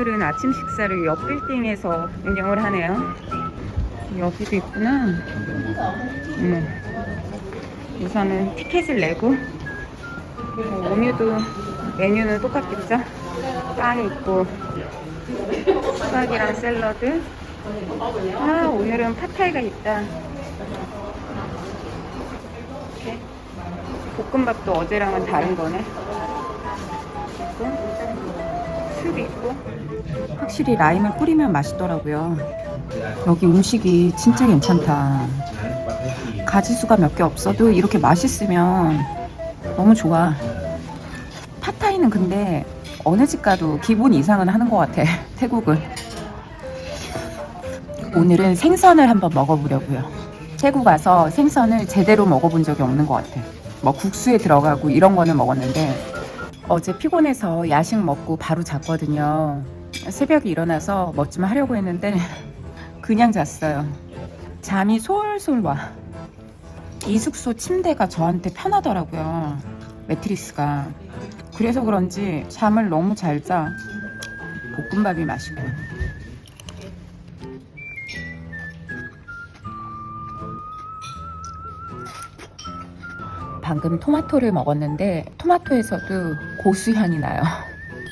오늘은 아침 식사를 옆 빌딩에서 운영을 하네요. 여기도 있구나. 음. 우선은 티켓을 내고 어, 오뮤도 메뉴는 똑같겠죠? 빵 있고 수박이랑 샐러드. 아 오늘은 팟타이가 있다. 이렇게 볶음밥도 어제랑은 다른 거네. 술 있고 확실히 라임을 뿌리면 맛있더라고요. 여기 음식이 진짜 괜찮다. 가지수가 몇 개 없어도 이렇게 맛있으면 너무 좋아. 팟타이는 근데 어느 집 가도 기본 이상은 하는 것 같아. 태국은. 오늘은 생선을 한번 먹어보려고요. 태국 와서 생선을 제대로 먹어본 적이 없는 것 같아. 뭐 국수에 들어가고 이런 거는 먹었는데 어제 피곤해서 야식 먹고 바로 잤거든요. 새벽에 일어나서 뭐 좀 하려고 했는데 그냥 잤어요. 잠이 솔솔 와. 이 숙소 침대가 저한테 편하더라고요. 매트리스가. 그래서 그런지 잠을 너무 잘 자. 볶음밥이 맛있고. 방금 토마토를 먹었는데 토마토에서도 고수향이 나요.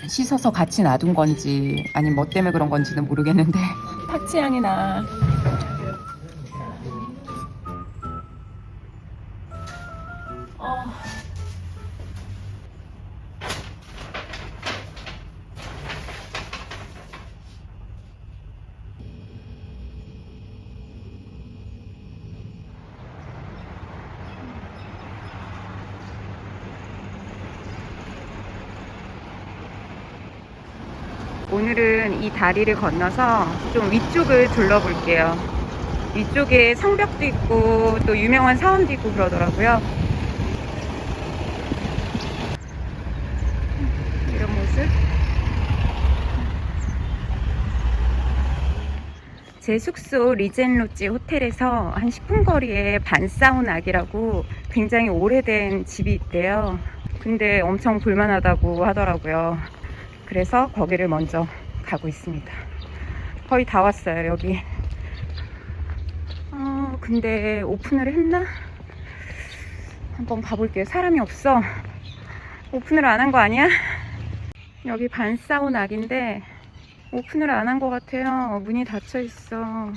씻어서 같이 놔둔 건지 아니면 뭐 때문에 그런 건지는 모르겠는데 파치 향이 나. 다리를 건너서 좀 위쪽을 둘러볼게요. 위쪽에 성벽도 있고 또 유명한 사원도 있고 그러더라고요. 이런 모습. 제 숙소 리젠로지 호텔에서 한 10분 거리에 반사우낙이라고 굉장히 오래된 집이 있대요. 근데 엄청 볼만하다고 하더라고요. 그래서 거기를 먼저 가고 있습니다. 거의 다 왔어요, 여기. 어, 근데 오픈을 했나? 한번 가볼게요. 사람이 없어. 오픈을 안 한 거 아니야? 여기 반사우낙인데 오픈을 안 한 것 같아요. 문이 닫혀 있어.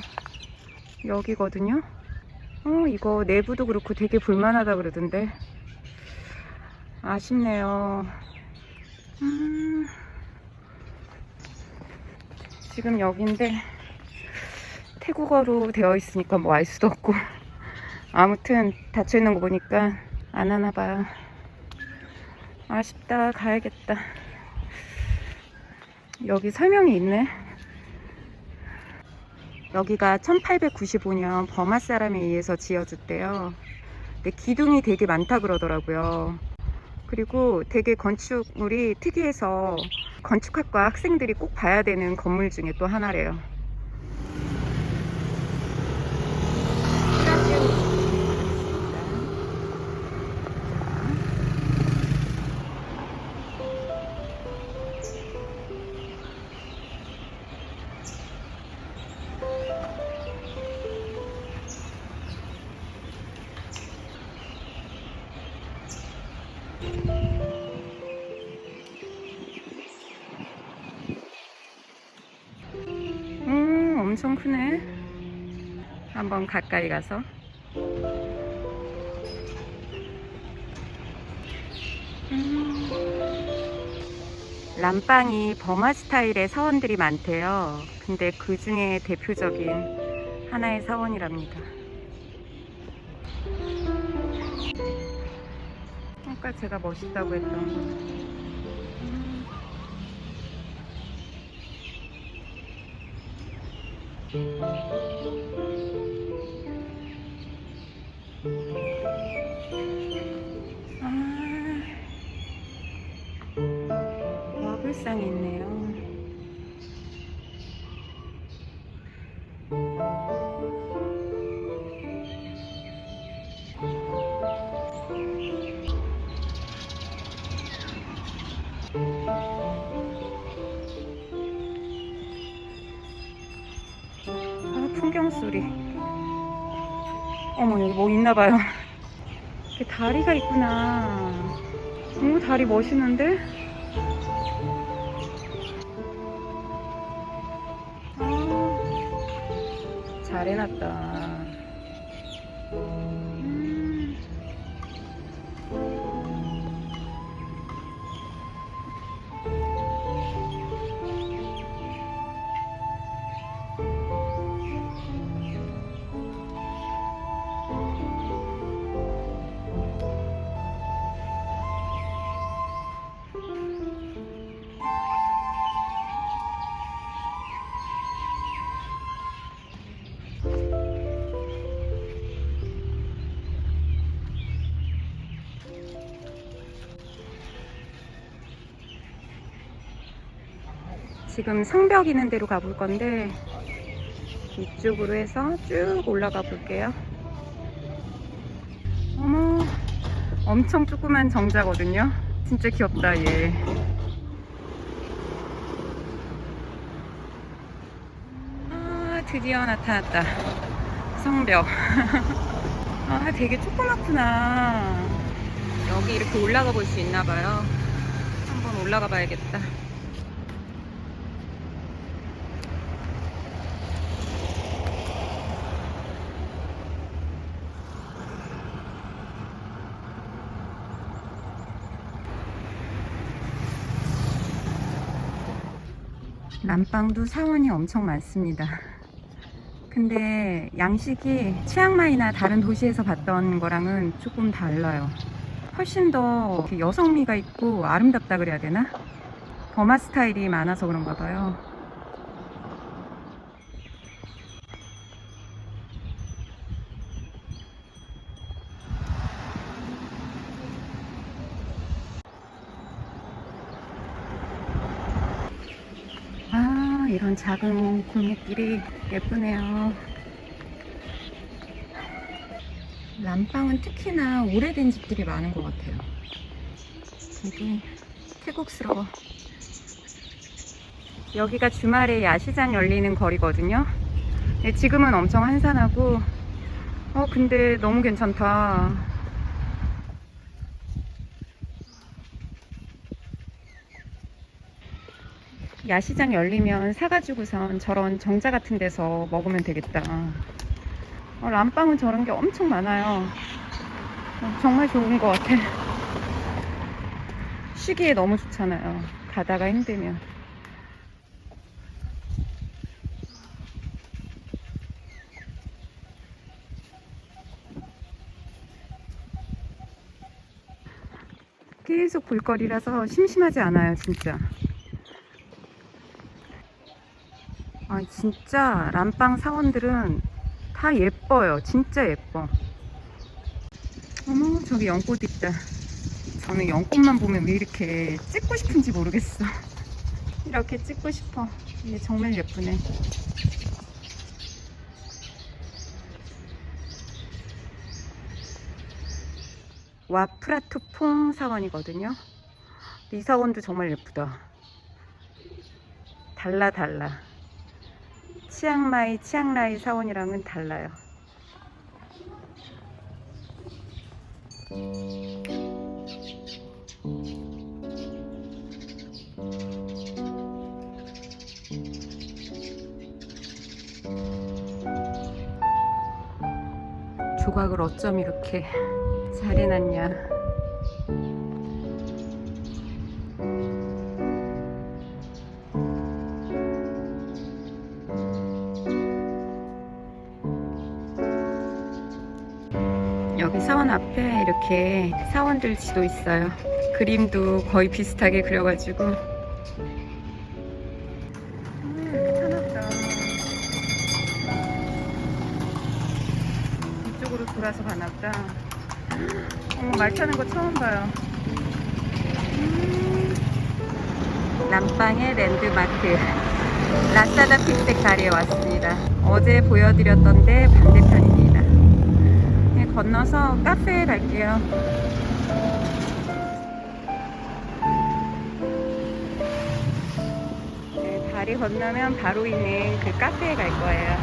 여기거든요. 어, 이거 내부도 그렇고 되게 볼만하다 그러던데. 아쉽네요. 음, 지금 여기인데 태국어로 되어 있으니까 뭐 알 수도 없고 아무튼 닫혀 있는 거 보니까 안 하나 봐요. 아쉽다. 가야겠다. 여기 설명이 있네. 여기가 1895년 버마 사람에 의해서 지어졌대요. 근데 기둥이 되게 많다 그러더라고요. 그리고 되게 건축물이 특이해서 건축학과 학생들이 꼭 봐야 되는 건물 중에 또 하나래요. 엄청 크네. 한번 가까이 가서. 음. 람빵이 버마 스타일의 사원들이 많대요. 근데 그 중에 대표적인 하나의 사원이랍니다. 아까 제가 멋있다고 했던 거. 아, 와불상이 있네요. 있나 봐요. 이렇게 다리가 있구나. 오 다리 멋있는데? 아, 잘 해놨다. 지금 성벽 있는 데로 가볼 건데 이쪽으로 해서 쭉 올라가 볼게요. 어머, 엄청 조그만 정자거든요. 진짜 귀엽다 얘. 아, 드디어 나타났다. 성벽. 아, 되게 조그맣구나. 여기 이렇게 올라가 볼 수 있나 봐요. 한번 올라가 봐야겠다. 남방도 사원이 엄청 많습니다. 근데 양식이 치앙마이나 다른 도시에서 봤던 거랑은 조금 달라요. 훨씬 더 여성미가 있고 아름답다 그래야 되나? 버마 스타일이 많아서 그런가 봐요. 아, 이런 작은 골목길이 예쁘네요. 람빵은 특히나 오래된 집들이 많은 것 같아요. 되게 태국스러워. 여기가 주말에 야시장 열리는 거리거든요. 근데 지금은 엄청 한산하고, 어, 근데 너무 괜찮다. 야시장 열리면 사가지고선 저런 정자 같은 데서 먹으면 되겠다. 어, 람빵은 저런 게 엄청 많아요. 어, 정말 좋은 것 같아. 쉬기에 너무 좋잖아요. 가다가 힘들면. 계속 볼거리라서 심심하지 않아요, 진짜. 아, 진짜 람빵 사원들은 다 예뻐요. 진짜 예뻐. 어머, 저기 연꽃 있다. 저는 연꽃만 보면 왜 이렇게 찍고 싶은지 모르겠어. 이렇게 찍고 싶어. 이게 정말 예쁘네. 와 프라투퐁 사원이거든요. 이 사원도 정말 예쁘다. 달라 달라. 치앙마이, 치앙라이 사원이랑은 달라요. 조각을 어쩜 이렇게 잘 해놨냐. 여기 사원 앞에 이렇게 사원들 지도 있어요. 그림도 거의 비슷하게 그려가지고. 음, 타놨다. 이쪽으로 돌아서 가나 보다. 어머, 말 타는 거 처음 봐요. 음. 남방의 랜드마크. 라사다 픽색 다리에 왔습니다. 어제 보여드렸던데 반대편입니다. 건너서 카페에 갈게요. 네, 다리 건너면 바로 있는 그 카페에 갈 거예요.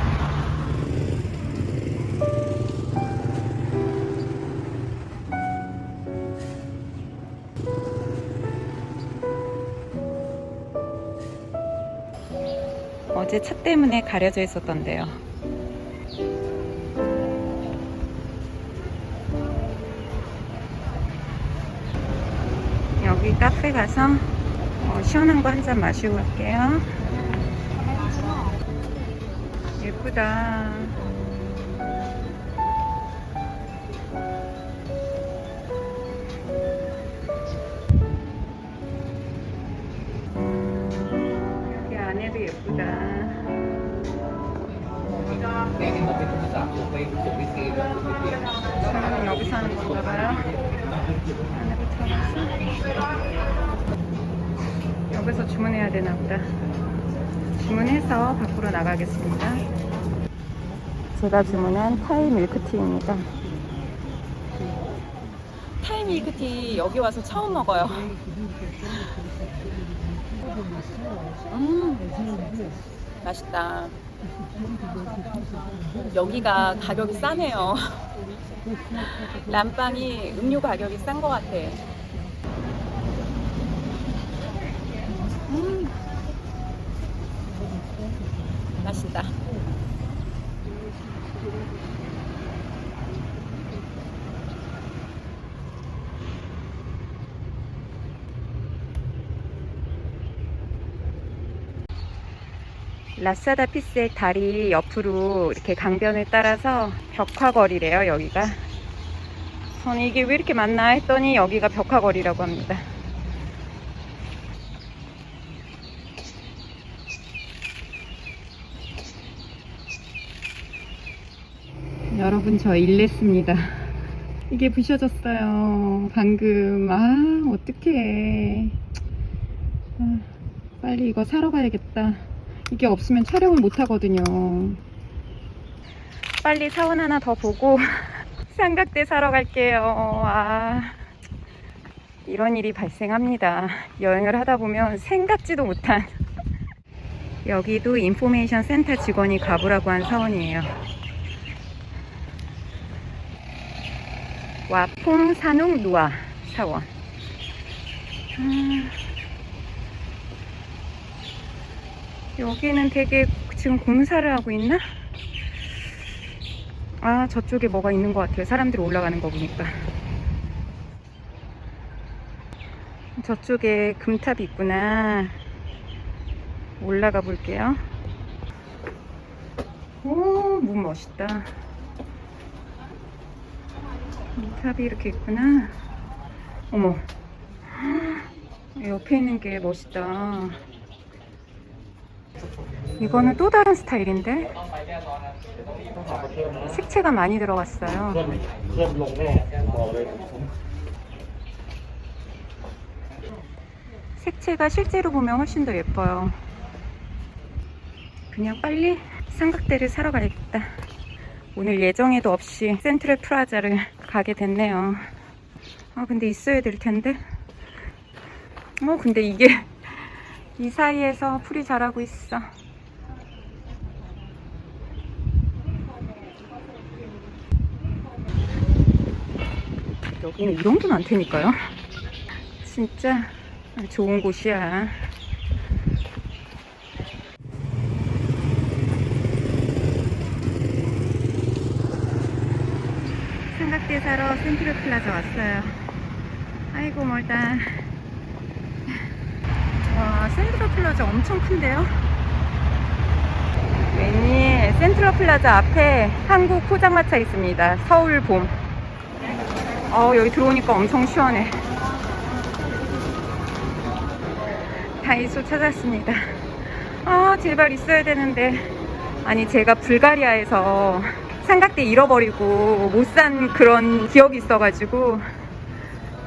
어제 차 때문에 가려져 있었던데요. 가서 어, 시원한 거 한 잔 마시고 갈게요. 예쁘다. 여기 안에도 예쁘다. 여기서 하는 건가 봐요. 안으로 들어가서 여기서 주문해야 되나 보다. 주문해서 밖으로 나가겠습니다. 제가 주문한 타이 밀크티입니다. 타이 밀크티 여기 와서 처음 먹어요. 음, 맛있다. 여기가 가격이 싸네요. 람빵이 음료 가격이 싼 것 같아. 맛있다. 라사다 피스의 다리 옆으로 이렇게 강변을 따라서 벽화거리래요, 여기가. 저는 이게 왜 이렇게 많나 했더니 여기가 벽화거리라고 합니다. 여러분, 저 일냈습니다. 이게 부셔졌어요. 방금. 아, 어떡해. 아, 빨리 이거 사러 가야겠다. 이게 없으면 촬영을 못 하거든요. 빨리 사원 하나 더 보고 삼각대 사러 갈게요. 아, 이런 일이 발생합니다. 여행을 하다 보면 생각지도 못한 여기도 인포메이션 센터 직원이 가보라고 한 사원이에요. 와폼 산옥 누아 사원. 아, 여기는 되게 지금 공사를 하고 있나? 아, 저쪽에 뭐가 있는 것 같아요. 사람들이 올라가는 거 보니까. 저쪽에 금탑이 있구나. 올라가 볼게요. 오, 문 멋있다. 탑이 이렇게 있구나. 어머. 옆에 있는 게 멋있다. 이거는 또 다른 스타일인데? 색채가 많이 들어갔어요. 색채가 실제로 보면 훨씬 더 예뻐요. 그냥 빨리 삼각대를 사러 가야겠다. 오늘 예정에도 없이 센트럴 프라자를 가게 됐네요. 아, 근데 있어야 될 텐데. 어, 근데 이게 이 사이에서 풀이 자라고 있어. 여기는 이런 게 많다니까요. 진짜 좋은 곳이야. 삼각대 사러 센트럴 플라자 왔어요. 아이고 멀다. 와 센트럴 플라자 엄청 큰데요? 웬일 센트럴 플라자 앞에 한국 포장마차 있습니다. 서울 봄. 어 여기 들어오니까 엄청 시원해. 다이소 찾았습니다. 아, 제발 있어야 되는데. 아니, 제가 불가리아에서 삼각대 잃어버리고 못 산 그런 기억이 있어가지고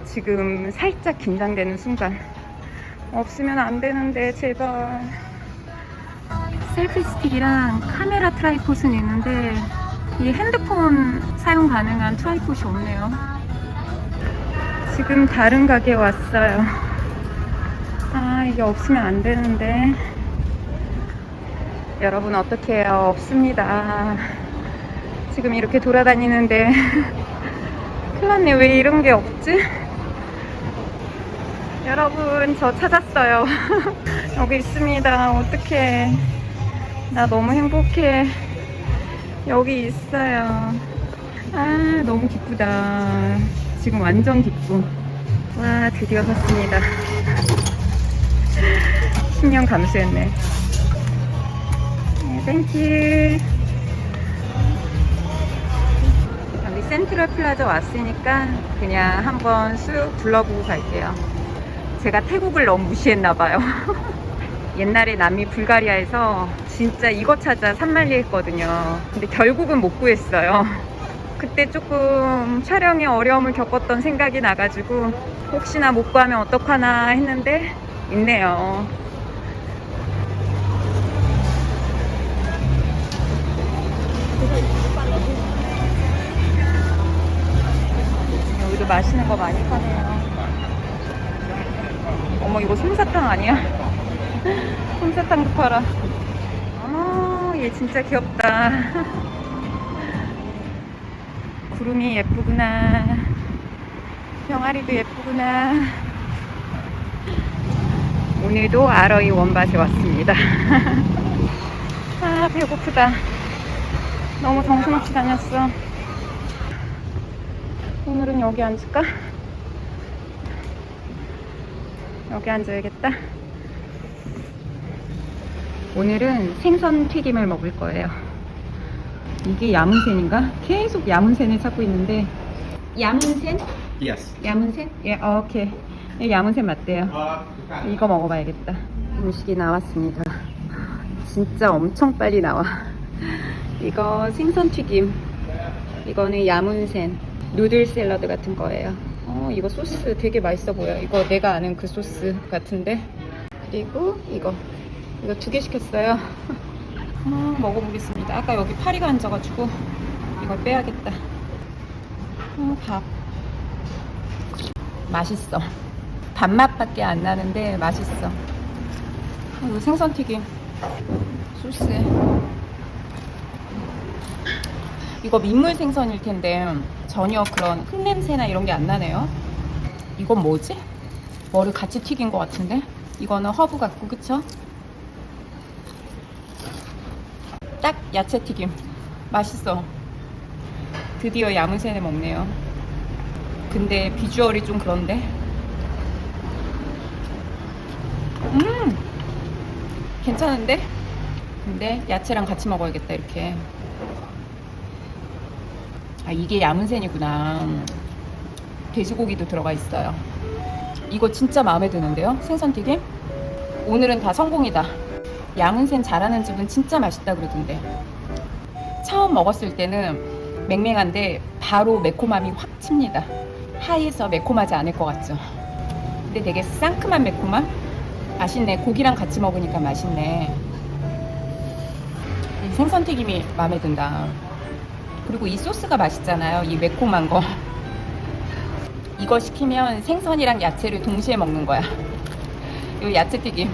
지금 살짝 긴장되는 순간. 없으면 안 되는데, 제발. 셀피 스틱이랑 카메라 트라이폿은 있는데 이 핸드폰 사용 가능한 트라이폿이 없네요. 지금 다른 가게 왔어요. 아, 이게 없으면 안 되는데. 여러분, 어떻게 해요? 없습니다. 지금 이렇게 돌아다니는데. 큰일 났네. 왜 이런 게 없지? 여러분, 저 찾았어요. 여기 있습니다. 어떡해. 나 너무 행복해. 여기 있어요. 아, 너무 기쁘다. 지금 완전 기쁨. 와, 드디어 섰습니다. 10년 감수했네. 네, 땡큐. 센트럴 플라자 왔으니까 그냥 한번 쑥 둘러보고 갈게요. 제가 태국을 너무 무시했나봐요. 옛날에 남미 불가리아에서 진짜 이거 찾아 산만리 했거든요. 근데 결국은 못 구했어요. 그때 조금 촬영에 어려움을 겪었던 생각이 나가지고 혹시나 못 구하면 어떡하나 했는데 있네요. 여기도 맛있는 거 많이 파네요. 어머 이거 솜사탕 아니야? 솜사탕도 팔아. 어머 얘 진짜 귀엽다. 구름이 예쁘구나. 병아리도 예쁘구나. 오늘도 아러이 원밭에 왔습니다. 아 배고프다. 너무 정신없이 다녔어. 오늘은 여기 앉을까? 여기 앉아야겠다. 오늘은 생선 튀김을 먹을 거예요. 이게 야문센인가? 계속 야문센을 찾고 있는데 야문센? Yes. 야문센? 예, 어, 오케이. 예, 야문센 맞대요. 이거 먹어봐야겠다. 음식이 나왔습니다. 진짜 엄청 빨리 나와. 이거 생선 튀김. 이거는 야문센. 누들 샐러드 같은 거예요. 어, 이거 소스 되게 맛있어 보여. 이거 내가 아는 그 소스 같은데. 그리고 이거. 이거 두 개 시켰어요. 어, 먹어보겠습니다. 아까 여기 파리가 앉아가지고 이걸 빼야겠다. 어, 밥. 맛있어. 밥맛밖에 안 나는데 맛있어. 어, 이거 생선튀김. 소스에. 이거 민물 생선일 텐데 전혀 그런 흙냄새나 이런 게 안 나네요. 이건 뭐지? 뭐를 같이 튀긴 것 같은데? 이거는 허브 같고 그쵸? 딱 야채 튀김. 맛있어. 드디어 야무새네 먹네요. 근데 비주얼이 좀 그런데. 음! 괜찮은데? 근데 야채랑 같이 먹어야겠다, 이렇게. 아, 이게 야문센이구나. 돼지고기도 들어가 있어요. 이거 진짜 마음에 드는데요? 생선튀김? 오늘은 다 성공이다. 야문센 잘하는 집은 진짜 맛있다 그러던데. 처음 먹었을 때는 맹맹한데 바로 매콤함이 확 칩니다. 하이에서 매콤하지 않을 것 같죠? 근데 되게 상큼한 매콤함? 맛있네. 고기랑 같이 먹으니까 맛있네. 이 생선튀김이 마음에 든다. 그리고 이 소스가 맛있잖아요. 이 매콤한 거. 이거 시키면 생선이랑 야채를 동시에 먹는 거야. 이 야채튀김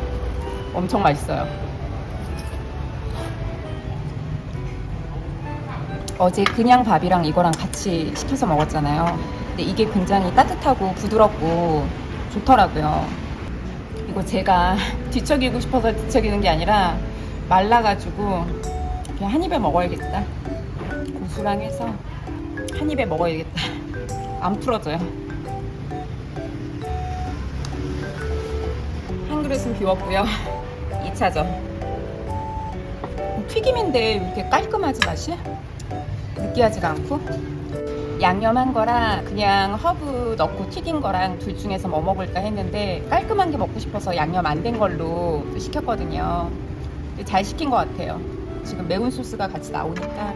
엄청 맛있어요. 어제 그냥 밥이랑 이거랑 같이 시켜서 먹었잖아요. 근데 이게 굉장히 따뜻하고 부드럽고 좋더라고요. 이거 제가 뒤척이고 싶어서 뒤척이는 게 아니라 말라가지고 그냥 한 입에 먹어야겠다. 고수랑 해서 한 입에 먹어야겠다. 안 풀어져요. 한 그릇은 비웠고요. 2차전. 튀김인데 왜 이렇게 깔끔하지 맛이? 느끼하지가 않고 양념한 거랑 그냥 허브 넣고 튀긴 거랑 둘 중에서 뭐 먹을까 했는데 깔끔한 게 먹고 싶어서 양념 안 된 걸로 시켰거든요. 잘 시킨 것 같아요. 지금 매운 소스가 같이 나오니까 와,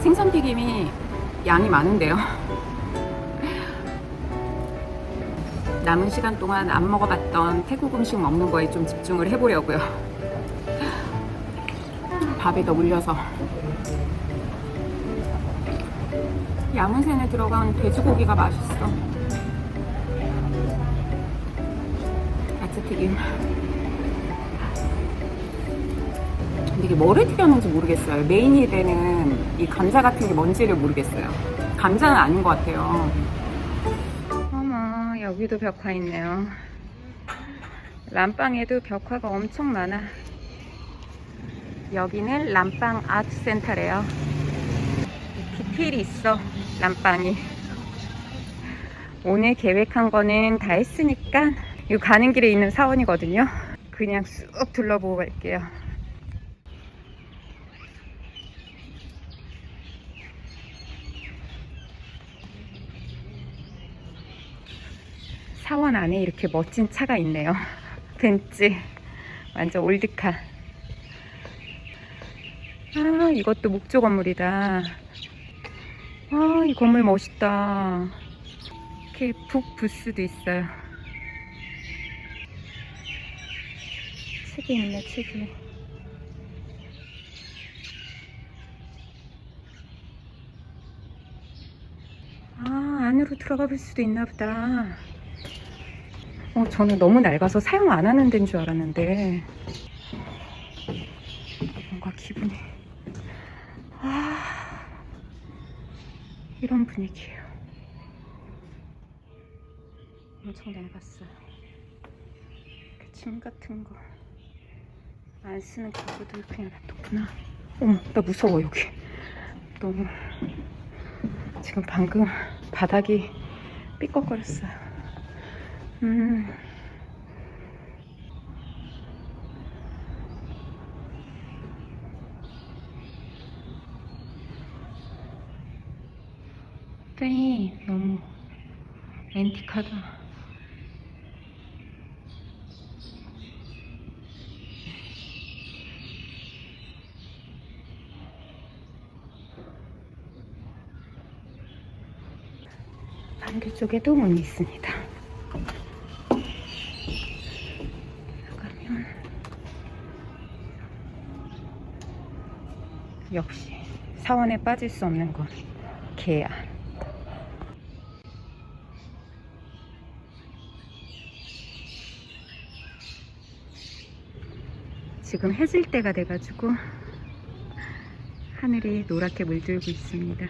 생선 튀김이 양이 많은데요. 남은 시간 동안 안 먹어봤던 태국 음식 먹는 거에 좀 집중을 해보려고요. 밥에다 올려서 야문센에 들어간 돼지고기가 맛있어. 야채 튀김. 이게 뭐를 튀겼는지 모르겠어요. 메인이 되는 이 감자 같은 게 뭔지를 모르겠어요. 감자는 아닌 것 같아요. 어머, 여기도 벽화 있네요. 람빵에도 벽화가 엄청 많아. 여기는 람빵 아트센터래요. 디테일이 있어, 람빵이. 오늘 계획한 거는 다 했으니까 이 가는 길에 있는 사원이거든요. 그냥 쑥 둘러보고 갈게요. 사원 안에 이렇게 멋진 차가 있네요. 벤츠. 완전 올드카. 아, 이것도 목조 건물이다. 아, 이 건물 멋있다. 이렇게 북 부스도 있어요. 책이 있네, 책이. 아, 안으로 들어가 볼 수도 있나 보다. 어, 저는 너무 낡아서 사용 안 하는 데인 줄 알았는데. 뭔가 기분이. 아, 이런 분위기예요. 엄청 낡았어요. 이렇게 짐 같은 거. 안 쓰는 가구들 그냥 놔뒀구나. 어머, 나 무서워, 여기. 너무. 지금 방금 바닥이 삐걱거렸어요. 음. 땡이 너무 앤틱하다. 반대쪽에도 문이 있습니다. 역시 사원에 빠질 수 없는 건 개야. 지금 해질 때가 돼가지고 하늘이 노랗게 물들고 있습니다.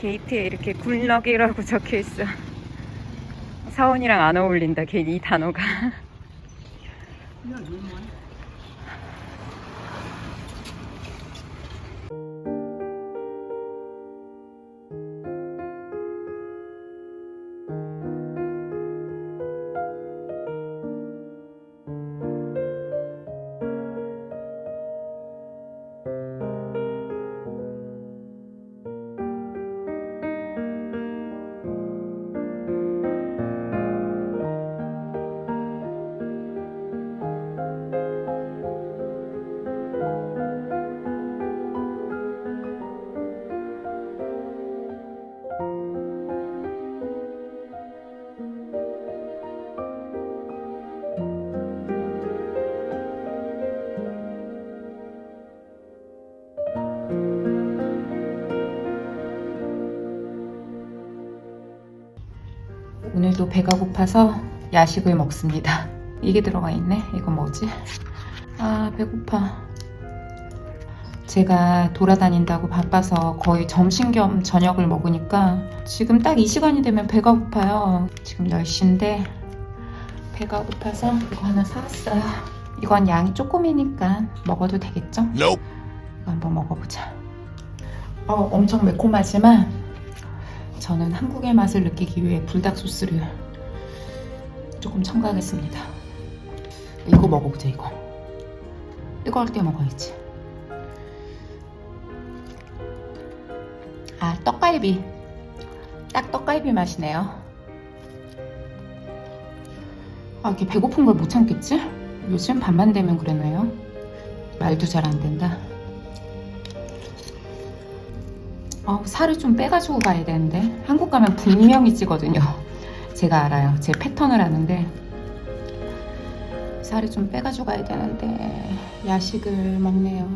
게이트에 이렇게 굴럭이라고 적혀 있어. 사원이랑 안 어울린다. 괜히 이 단어가. 오늘도 배가 고파서 야식을 먹습니다. 이게 들어가 있네. 이건 뭐지? 아, 배고파. 제가 돌아다닌다고 바빠서 거의 점심 겸 저녁을 먹으니까 지금 딱 이 시간이 되면 배가 고파요. 지금 10시인데 배가 고파서 이거 하나 사왔어요. 이건 양이 조금이니까 먹어도 되겠죠? 이거 한번 먹어보자. 어, 엄청 매콤하지만 저는 한국의 맛을 느끼기 위해 불닭 소스를 조금 첨가하겠습니다. 이거 먹어보자 이거. 뜨거울 때 먹어야지. 아 떡갈비. 딱 떡갈비 맛이네요. 아 이렇게 배고픈 걸 못 참겠지? 요즘 밤만 되면 그러네요. 말도 잘 안 된다. 어, 살을 좀 빼가지고 가야 되는데 한국 가면 분명히 찌거든요. 제가 알아요. 제 패턴을 아는데 살을 좀 빼가지고 가야 되는데 야식을 먹네요.